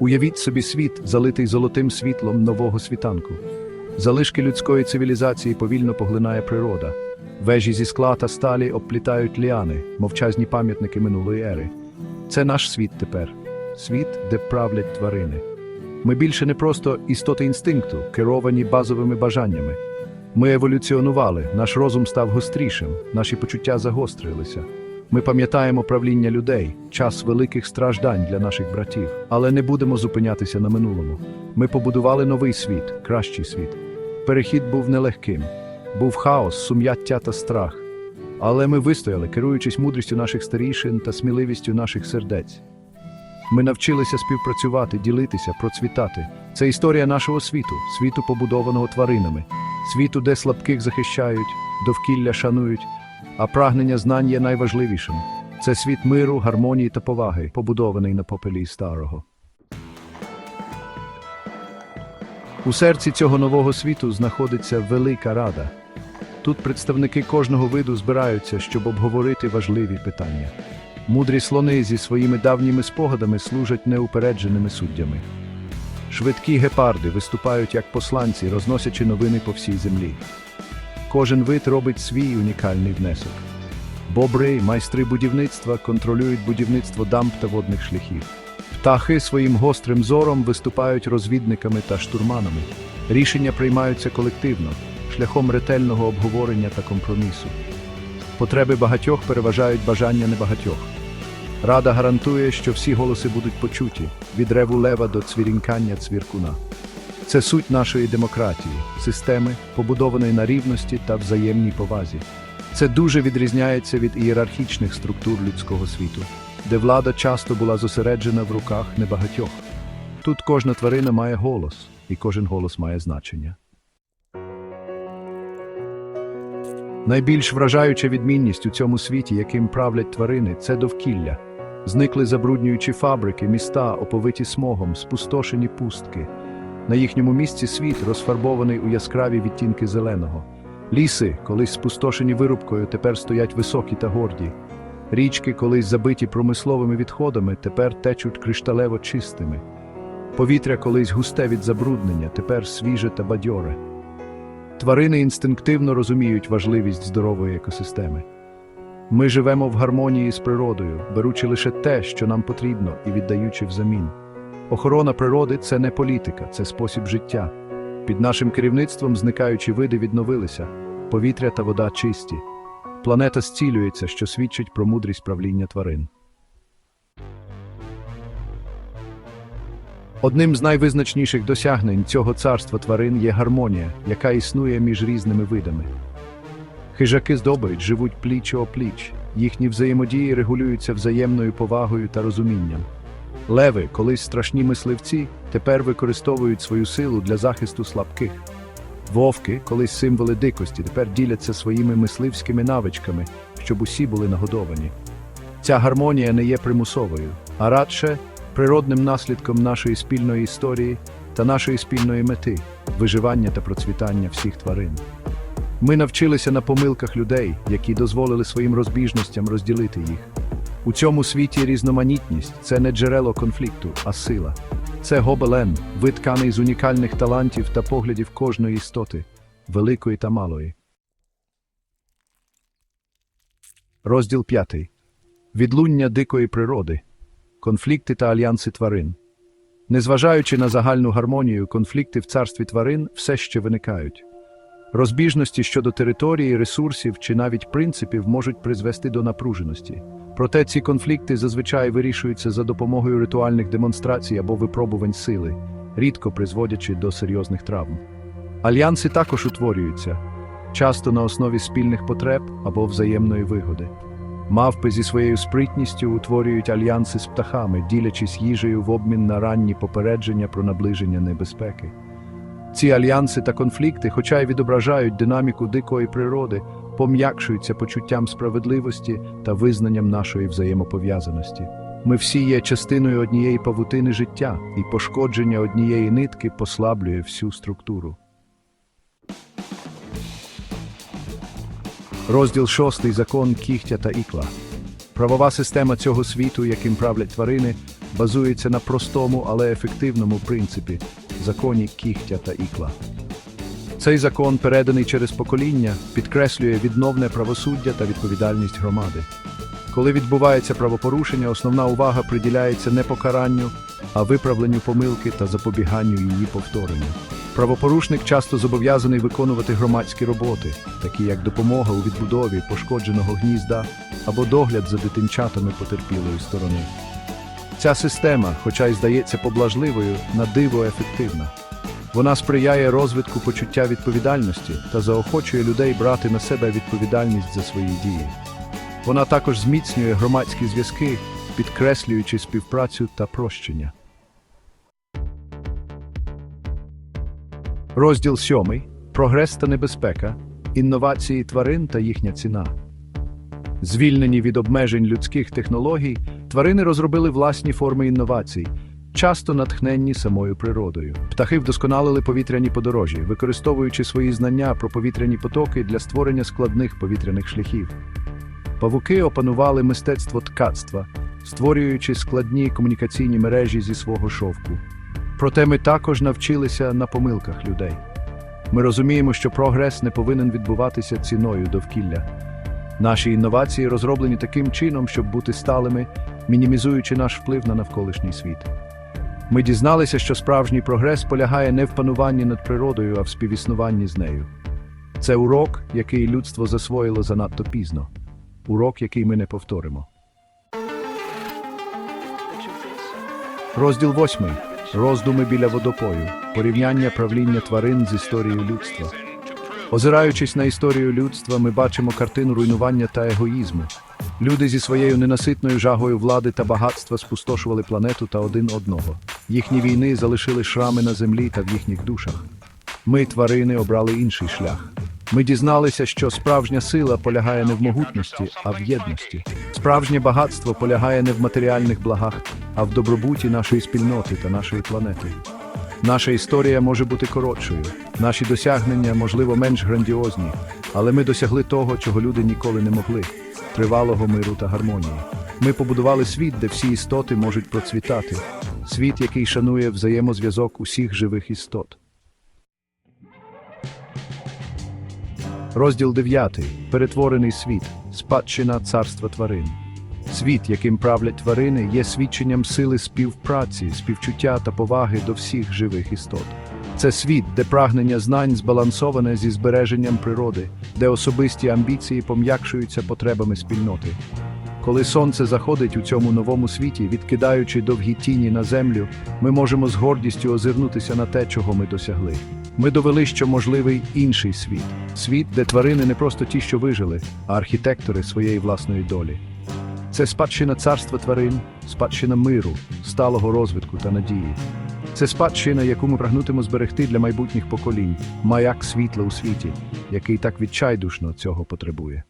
Уявіть собі світ, залитий золотим світлом нового світанку. Залишки людської цивілізації повільно поглинає природа. Вежі зі скла та сталі обплітають ліани, мовчазні пам'ятники минулої ери. Це наш світ тепер світ, де правлять тварини. Ми більше не просто істоти інстинкту, керовані базовими бажаннями. Ми еволюціонували, наш розум став гострішим, наші почуття загострилися. Ми пам'ятаємо правління людей, час великих страждань для наших братів, але не будемо зупинятися на минулому. Ми побудували новий світ, кращий світ. Перехід був нелегким, був хаос, сум'яття та страх. Але ми вистояли, керуючись мудрістю наших старішин та сміливістю наших сердець. Ми навчилися співпрацювати, ділитися, процвітати. Це історія нашого світу, світу, побудованого тваринами, світу, де слабких захищають, довкілля шанують, а прагнення знань є найважливішим. Це світ миру, гармонії та поваги, побудований на попелі старого. У серці цього нового світу знаходиться велика рада. Тут представники кожного виду збираються, щоб обговорити важливі питання. Мудрі слони зі своїми давніми спогадами служать неупередженими суддями. Швидкі гепарди виступають як посланці, розносячи новини по всій землі. Кожен вид робить свій унікальний внесок. Бобри, майстри будівництва, контролюють будівництво дамб та водних шляхів. Птахи своїм гострим зором виступають розвідниками та штурманами. Рішення приймаються колективно, шляхом ретельного обговорення та компромісу. Потреби багатьох переважають бажання небагатьох. Рада гарантує, що всі голоси будуть почуті від реву лева до цвірінкання цвіркуна. Це суть нашої демократії, системи, побудованої на рівності та взаємній повазі. Це дуже відрізняється від ієрархічних структур людського світу, де влада часто була зосереджена в руках небагатьох. Тут кожна тварина має голос, і кожен голос має значення. Найбільш вражаюча відмінність у цьому світі, яким правлять тварини, це довкілля. Зникли забруднюючі фабрики, міста, оповиті смогом, спустошені пустки. На їхньому місці світ розфарбований у яскраві відтінки зеленого. Ліси, колись спустошені вирубкою, тепер стоять високі та горді. Річки, колись забиті промисловими відходами, тепер течуть кришталево чистими. Повітря, колись густе від забруднення, тепер свіже та бадьоре. Тварини інстинктивно розуміють важливість здорової екосистеми. Ми живемо в гармонії з природою, беручи лише те, що нам потрібно, і віддаючи взамін. Охорона природи це не політика, це спосіб життя. Під нашим керівництвом зникаючі види відновилися, повітря та вода чисті. Планета зцілюється, що свідчить про мудрість правління тварин. Одним з найвизначніших досягнень цього царства тварин є гармонія, яка існує між різними видами. Хижаки здобич живуть пліч о пліч, їхні взаємодії регулюються взаємною повагою та розумінням. Леви, колись страшні мисливці, тепер використовують свою силу для захисту слабких. Вовки, колись символи дикості, тепер діляться своїми мисливськими навичками, щоб усі були нагодовані. Ця гармонія не є примусовою, а радше природним наслідком нашої спільної історії та нашої спільної мети виживання та процвітання всіх тварин. Ми навчилися на помилках людей, які дозволили своїм розбіжностям розділити їх. У цьому світі різноманітність це не джерело конфлікту, а сила. Це гобелен, витканий з унікальних талантів та поглядів кожної істоти, великої та малої. Розділ 5. Відлуння дикої природи. Конфлікти та альянси тварин. Незважаючи на загальну гармонію, конфлікти в царстві тварин все ще виникають. Розбіжності щодо території, ресурсів чи навіть принципів можуть призвести до напруженості. Проте ці конфлікти зазвичай вирішуються за допомогою ритуальних демонстрацій або випробувань сили, рідко призводячи до серйозних травм. Альянси також утворюються, часто на основі спільних потреб або взаємної вигоди. Мавпи зі своєю спритністю утворюють альянси з птахами, ділячись їжею в обмін на ранні попередження про наближення небезпеки. Ці альянси та конфлікти, хоча й відображають динаміку дикої природи, пом'якшуються почуттям справедливості та визнанням нашої взаємопов'язаності. Ми всі є частиною однієї павутини життя, і пошкодження однієї нитки послаблює всю структуру. Розділ 6. Закон кігтя та ікла. Правова система цього світу, яким правлять тварини, базується на простому, але ефективному принципі законі кігтя та ікла. Цей закон, переданий через покоління, підкреслює відновне правосуддя та відповідальність громади. Коли відбувається правопорушення, основна увага приділяється не покаранню, а виправленню помилки та запобіганню її повторенню. Правопорушник часто зобов'язаний виконувати громадські роботи, такі як допомога у відбудові пошкодженого гнізда або догляд за дитинчатами потерпілої сторони. Ця система, хоча й здається поблажливою, на диво ефективна. Вона сприяє розвитку почуття відповідальності та заохочує людей брати на себе відповідальність за свої дії. Вона також зміцнює громадські зв'язки, підкреслюючи співпрацю та прощення. Розділ 7. Прогрес та небезпека. Інновації тварин та їхня ціна. Звільнені від обмежень людських технологій, тварини розробили власні форми інновацій, часто натхненні самою природою. Птахи вдосконалили повітряні подорожі, використовуючи свої знання про повітряні потоки для створення складних повітряних шляхів. Павуки опанували мистецтво ткацтва, створюючи складні комунікаційні мережі зі свого шовку. Проте ми також навчилися на помилках людей. Ми розуміємо, що прогрес не повинен відбуватися ціною довкілля. Наші інновації розроблені таким чином, щоб бути сталими, мінімізуючи наш вплив на навколишній світ. Ми дізналися, що справжній прогрес полягає не в пануванні над природою, а в співіснуванні з нею. Це урок, який людство засвоїло занадто пізно, урок, який ми не повторимо. Розділ 8. Роздуми біля водопою. Порівняння правління тварин з історією людства. Озираючись на історію людства, ми бачимо картину руйнування та егоїзму. Люди зі своєю ненаситною жагою влади та багатства спустошували планету та один одного. Їхні війни залишили шрами на землі та в їхніх душах. Ми, тварини, обрали інший шлях. Ми дізналися, що справжня сила полягає не в могутності, а в єдності. Справжнє багатство полягає не в матеріальних благах, а в добробуті нашої спільноти та нашої планети. Наша історія може бути коротшою, наші досягнення, можливо, менш грандіозні, але ми досягли того, чого люди ніколи не могли тривалого миру та гармонії. Ми побудували світ, де всі істоти можуть процвітати, світ, який шанує взаємозв'язок усіх живих істот. Розділ 9. Перетворений світ. Спадщина царства тварин. Світ, яким правлять тварини, є свідченням сили співпраці, співчуття та поваги до всіх живих істот. Це світ, де прагнення знань збалансоване зі збереженням природи, де особисті амбіції пом'якшуються потребами спільноти. Коли сонце заходить у цьому новому світі, відкидаючи довгі тіні на землю, ми можемо з гордістю озирнутися на те, чого ми досягли. Ми довели, що можливий інший світ світ, де тварини не просто ті, що вижили, а архітектори своєї власної долі. Це спадщина царства тварин, спадщина миру, сталого розвитку та надії. Це спадщина, яку ми прагнутимо зберегти для майбутніх поколінь, маяк світла у світі, який так відчайдушно цього потребує.